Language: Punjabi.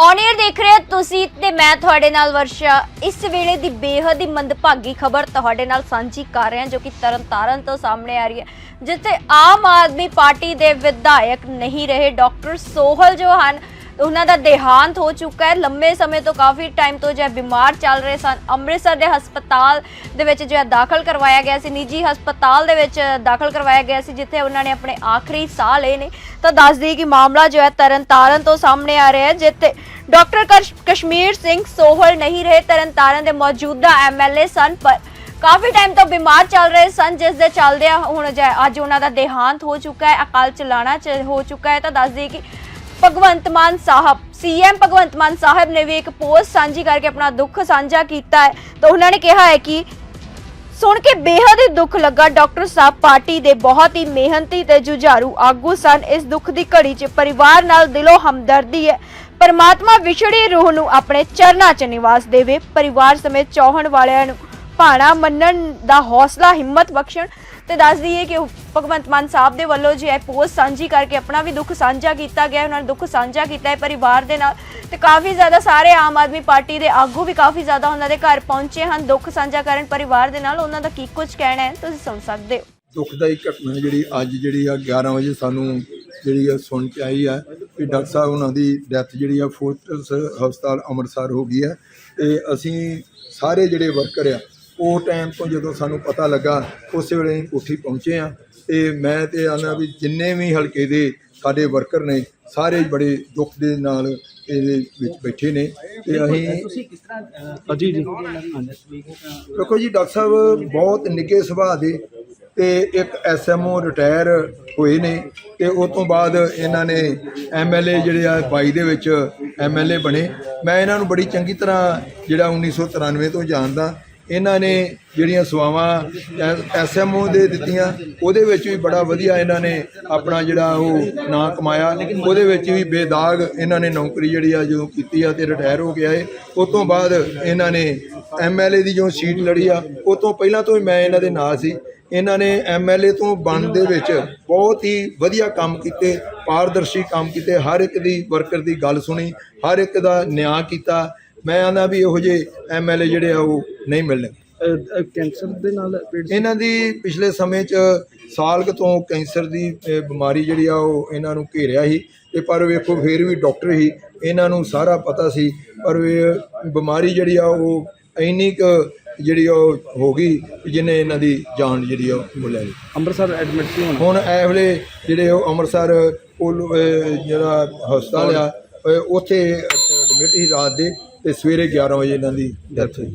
ਔਨੀਅਰ ਦੇਖ ਰਹੇ ਹੋ ਤੁਸੀਂ ਤੇ ਮੈਂ ਤੁਹਾਡੇ ਨਾਲ ਵਰਸ਼ਾ। ਇਸ ਵੇਲੇ ਦੀ ਬੇਹੱਦ ਹੀ ਮੰਦਭਾਗੀ ਖਬਰ ਤੁਹਾਡੇ ਨਾਲ ਸਾਂਝੀ ਕਰ ਰਹੇ ਹਾਂ ਜੋ ਕਿ ਤਰਨਤਾਰਨ ਤੋਂ ਸਾਹਮਣੇ ਆ ਰਹੀ ਹੈ, ਜਿੱਥੇ ਆਮ ਆਦਮੀ ਪਾਰਟੀ ਦੇ ਵਿਧਾਇਕ ਨਹੀਂ ਰਹੇ, ਡਾਕਟਰ ਸੋਹਲ ਜੋ ਹਨ ਉਹਨਾਂ ਦਾ ਦੇਹਾਂਤ ਹੋ ਚੁੱਕਾ ਹੈ। ਲੰਬੇ ਸਮੇਂ ਤੋਂ ਕਾਫੀ ਟਾਈਮ ਤੋਂ ਜੋ ਹੈ ਬਿਮਾਰ ਚੱਲ ਰਹੇ ਸਨ। ਅੰਮ੍ਰਿਤਸਰ ਦੇ ਹਸਪਤਾਲ ਦੇ ਵਿੱਚ ਜੋ ਹੈ ਦਾਖਲ ਕਰਵਾਇਆ ਗਿਆ ਸੀ। ਨਿੱਜੀ ਹਸਪਤਾਲ ਦੇ ਵਿੱਚ ਦਾਖਲ ਕਰਵਾਇਆ ਗਿਆ ਸੀ, ਜਿੱਥੇ ਉਹਨਾਂ ਨੇ ਆਪਣੇ ਆਖਰੀ ਸਾਹ ਲਏ ਨੇ। ਤਾਂ ਦੱਸ ਦਈਏ ਕਿ ਮਾਮਲਾ ਜੋ ਹੈ ਤਰਨਤਾਰਨ ਤੋਂ ਸਾਹਮਣੇ ਆ ਰਿਹਾ ਹੈ, ਜਿੱਥੇ ਡਾਕਟਰ ਕਸ਼- ਕਸ਼ਮੀਰ ਸਿੰਘ ਸੋਹਲ ਨਹੀਂ ਰਹੇ। ਤਰਨਤਾਰਨ ਦੇ ਮੌਜੂਦਾ ਐਮਐਲਏ ਸਨ, ਪਰ ਕਾਫੀ ਟਾਈਮ ਤੋਂ ਬਿਮਾਰ ਚੱਲ ਰਹੇ ਸਨ, ਜਿਸ ਦੇ ਚੱਲਦਿਆਂ ਹੁਣ ਜੋ ਅੱਜ ਉਹਨਾਂ ਦਾ ਦੇਹਾਂਤ ਹੋ ਚੁੱਕਾ ਹੈ। ਅਕਾਲ ਚਲਾਣਾ ਚ ਹੋ ਚੁੱਕਾ ਹੈ। ਤਾਂ ਦੱਸ ਦਈਏ ਕਿ ਭਗਵੰਤ ਮਾਨ ਸਾਹਿਬ ਸੀਐਮ ਭਗਵੰਤ ਮਾਨ ਸਾਹਿਬ ਨੇ ਵੀ ਇੱਕ ਪੋਸਟ ਸਾਂਝੀ ਕਰਕੇ ਆਪਣਾ ਦੁੱਖ ਸਾਂਝਾ ਕੀਤਾ ਹੈ। ਤਾਂ ਉਹਨਾਂ ਨੇ ਕਿਹਾ ਹੈ ਕਿ ਸੁਣ ਕੇ ਬੇਹੱਦ ਹੀ ਦੁੱਖ ਲੱਗਾ। ਡਾਕਟਰ ਸਾਹਿਬ ਪਾਰਟੀ ਦੇ ਬਹੁਤ ਹੀ ਮਿਹਨਤੀ ਤੇ ਜੁਝਾਰੂ ਆਗੂ ਸਨ। ਇਸ ਦੁੱਖ ਦੀ ਘੜੀ 'ਚ ਪਰਿਵਾਰ ਨਾਲ ਦਿਲੋਂ ਹਮਦਰਦੀ ਹੈ। ਪਰਮਾਤਮਾ ਵਿਛੜੀ ਰੂਹ ਨੂੰ ਆਪਣੇ ਚਰਨਾਂ 'ਚ ਨਿਵਾਸ ਦੇਵੇ। ਪਰਿਵਾਰ ਸਮੇਤ ਚਾਹਣ ਵਾਲਿਆਂ ਨੂੰ ਭਾਣਾ ਮੰਨਣ ਦਾ ਹੌਸਲਾ, ਹਿੰਮਤ ਬਖਸ਼ਣ ਤੇ ਦੱਸ ਦਈਏ ਕਿ ਭਗਵੰਤ ਮਾਨ ਸਾਹਿਬ ਦੇ ਵੱਲੋਂ ਜੋ ਹੈ ਪੋਸਟ ਸਾਂਝੀ ਕਰਕੇ ਆਪਣਾ ਵੀ ਦੁੱਖ ਸਾਂਝਾ ਕੀਤਾ ਗਿਆ, ਉਹਨਾਂ ਨੇ ਦੁੱਖ ਸਾਂਝਾ ਕੀਤਾ ਹੈ ਪਰਿਵਾਰ ਦੇ ਨਾਲ, ਤੇ ਕਾਫੀ ਜ਼ਿਆਦਾ ਸਾਰੇ ਆਮ ਆਦਮੀ ਪਾਰਟੀ ਦੇ ਆਗੂ ਵੀ ਕਾਫੀ ਜ਼ਿਆਦਾ ਉਹਨਾਂ ਦੇ ਘਰ ਪਹੁੰਚੇ ਹਨ, ਦੁੱਖ ਸਾਂਝਾ ਕਰਨ ਪਰਿਵਾਰ ਦੇ ਨਾਲ, ਉਹਨਾਂ ਦਾ ਕੀ ਕੁਝ ਕਹਿਣਾ ਹੈ, ਤੁਸੀਂ ਸੁਣ ਸਕਦੇ ਹੋ। ਦੁਖਦਾਈ ਘਟਨਾ ਜਿਹੜੀ ਅੱਜ ਜਿਹੜੀ ਆ 11 ਵਜੇ ਸਾਨੂੰ ਜਿਹੜੀ ਆ ਸੁਣ ਕੇ ਆਈ ਆ ਕਿ ਡਾਕਟਰ ਸਾਹਿਬ ਉਹਨਾਂ ਦੀ ਡੈਥ ਜਿਹੜੀ ਆ, ਫੋਰਟਸ ਹਸਪਤਾਲ ਅੰਮ੍ਰਿਤਸਰ ਹੋ ਗਈ ਹੈ ਤੇ ਅਸੀਂ ਸਾਰੇ ਜਿਹੜੇ ਵਰਕਰ ਆ ਉਹ ਟਾਈਮ ਤੋਂ ਜਦੋਂ ਸਾਨੂੰ ਪਤਾ ਲੱਗਾ ਉਸੇ ਵੇਲੇ ਅਸੀਂ ਉੱਠੀ ਪਹੁੰਚੇ ਆ ਤੇ ਮੈਂ ਤੇ ਆਨਾ ਵੀ ਜਿੰਨੇ ਵੀ ਹਲਕੇ ਦੇ ਸਾਡੇ ਵਰਕਰ ਨੇ ਸਾਰੇ ਬੜੇ ਦੁੱਖ ਦੇ ਨਾਲ ਇਹਦੇ ਵਿੱਚ ਬੈਠੇ ਨੇ। ਤੇ ਅਸੀਂ ਤੁਸੀਂ ਕਿਸ ਤਰ੍ਹਾਂ ਜੀ। ਜੀ ਦੇਖੋ ਜੀ ਡਾਕਟਰ ਸਾਹਿਬ ਬਹੁਤ ਨਿੱਘੇ ਸੁਭਾਅ ਦੇ ਤੇ ਇੱਕ ਐਸਐਮਓ ਰਿਟਾਇਰ ਹੋਏ ਨੇ ਤੇ ਉਸ ਤੋਂ ਬਾਅਦ ਇਹਨਾਂ ਨੇ ਐਮਐਲਏ ਜਿਹੜੇ ਆ 22 ਦੇ ਵਿੱਚ ਐਮਐਲਏ ਬਣੇ। ਮੈਂ ਇਹਨਾਂ ਨੂੰ ਬੜੀ ਚੰਗੀ ਤਰ੍ਹਾਂ ਜਿਹੜਾ 1993 ਤੋਂ ਜਾਣਦਾ ਇਹਨਾਂ ਨੇ ਜਿਹੜੀਆਂ ਸੇਵਾਵਾਂ ਐਸਐਮਓ ਦੇ ਦਿੱਤੀਆਂ, ਉਹਦੇ ਵਿੱਚ ਵੀ ਬੜਾ ਵਧੀਆ ਇਹਨਾਂ ਨੇ ਆਪਣਾ ਜਿਹੜਾ ਉਹ ਨਾਂ ਕਮਾਇਆ। ਉਹਦੇ ਵਿੱਚ ਵੀ ਬੇਦਾਗ ਇਹਨਾਂ ਨੇ ਨੌਕਰੀ ਜਿਹੜੀ ਆ ਜਦੋਂ ਕੀਤੀ ਆ ਤੇ ਰਿਟਾਇਰ ਹੋ ਗਿਆ ਏ। ਉਸ ਤੋਂ ਬਾਅਦ ਇਹਨਾਂ ਨੇ ਐਮਐਲਏ ਦੀ ਜੋ ਸੀਟ ਲੜੀ ਆ ਉਹ ਤੋਂ ਪਹਿਲਾਂ ਤੋਂ ਹੀ ਮੈਂ ਇਹਨਾਂ ਦੇ ਨਾਲ ਸੀ। ਇਹਨਾਂ ਨੇ ਐਮਐਲਏ ਤੋਂ ਬਣਨ ਦੇ ਵਿੱਚ ਬਹੁਤ ਹੀ ਵਧੀਆ ਕੰਮ ਕੀਤੇ, ਪਾਰਦਰਸ਼ੀ ਕੰਮ ਕੀਤੇ, ਹਰ ਇੱਕ ਦੀ ਵਰਕਰ ਦੀ ਗੱਲ ਸੁਣੀ, ਹਰ ਇੱਕ ਦਾ ਨਿਆਂ ਕੀਤਾ। ਮੈਂ ਆਂਦਾ ਵੀ ਇਹੋ ਜਿਹੇ ਐਮਐਲਏ ਜਿਹੜੇ ਆ ਉਹ ਨਹੀਂ ਮਿਲਣੇ। ਕੈਂਸਰ ਦੇ ਨਾਲ ਪੀੜਤ ਇਹਨਾਂ ਦੀ ਪਿਛਲੇ ਸਮੇਂ 'ਚ ਸਾਲ ਕੁ ਤੋਂ ਕੈਂਸਰ ਦੀ ਅ, ਬਿਮਾਰੀ ਜਿਹੜੀ ਆ ਉਹ ਇਹਨਾਂ ਨੂੰ ਘੇਰਿਆ ਸੀ। ਤੇ ਪਰ ਵੇਖੋ ਫੇਰ ਵੀ ਡਾਕਟਰ ਹੀ ਇਹਨਾਂ ਨੂੰ ਸਾਰਾ ਪਤਾ ਸੀ। ਪਰ ਇਹ ਬਿਮਾਰੀ ਜਿਹੜੀ ਆ ਉਹ ਇੰਨੀ ਕੁ ਜਿਹੜੀ ਉਹ ਹੋ ਗਈ ਕਿ ਜਿਹਨੇ ਇਹਨਾਂ ਦੀ ਜਾਨ ਜਿਹੜੀ ਆ ਉਹ ਲੈ ਲਈ ਅੰਮ੍ਰਿਤਸਰ ਐਡਮਿਟ ਸੀ ਹੁਣ? ਹੁਣ ਇਹ ਵੇਲੇ ਜਿਹੜੇ ਉਹ ਅੰਮ੍ਰਿਤਸਰ ਅਹ, ਜਿਹੜਾ ਹਸਪਤਾਲ ਆ ਉੱਥੇ ਐਡਮਿਟ ਹੀ ਰਾਤ ਦੇ ਤੇ ਸਵੇਰੇ 11 ਵਜੇ ਇਹਨਾਂ ਦੀ ਡੈਥ ਹੋਈ।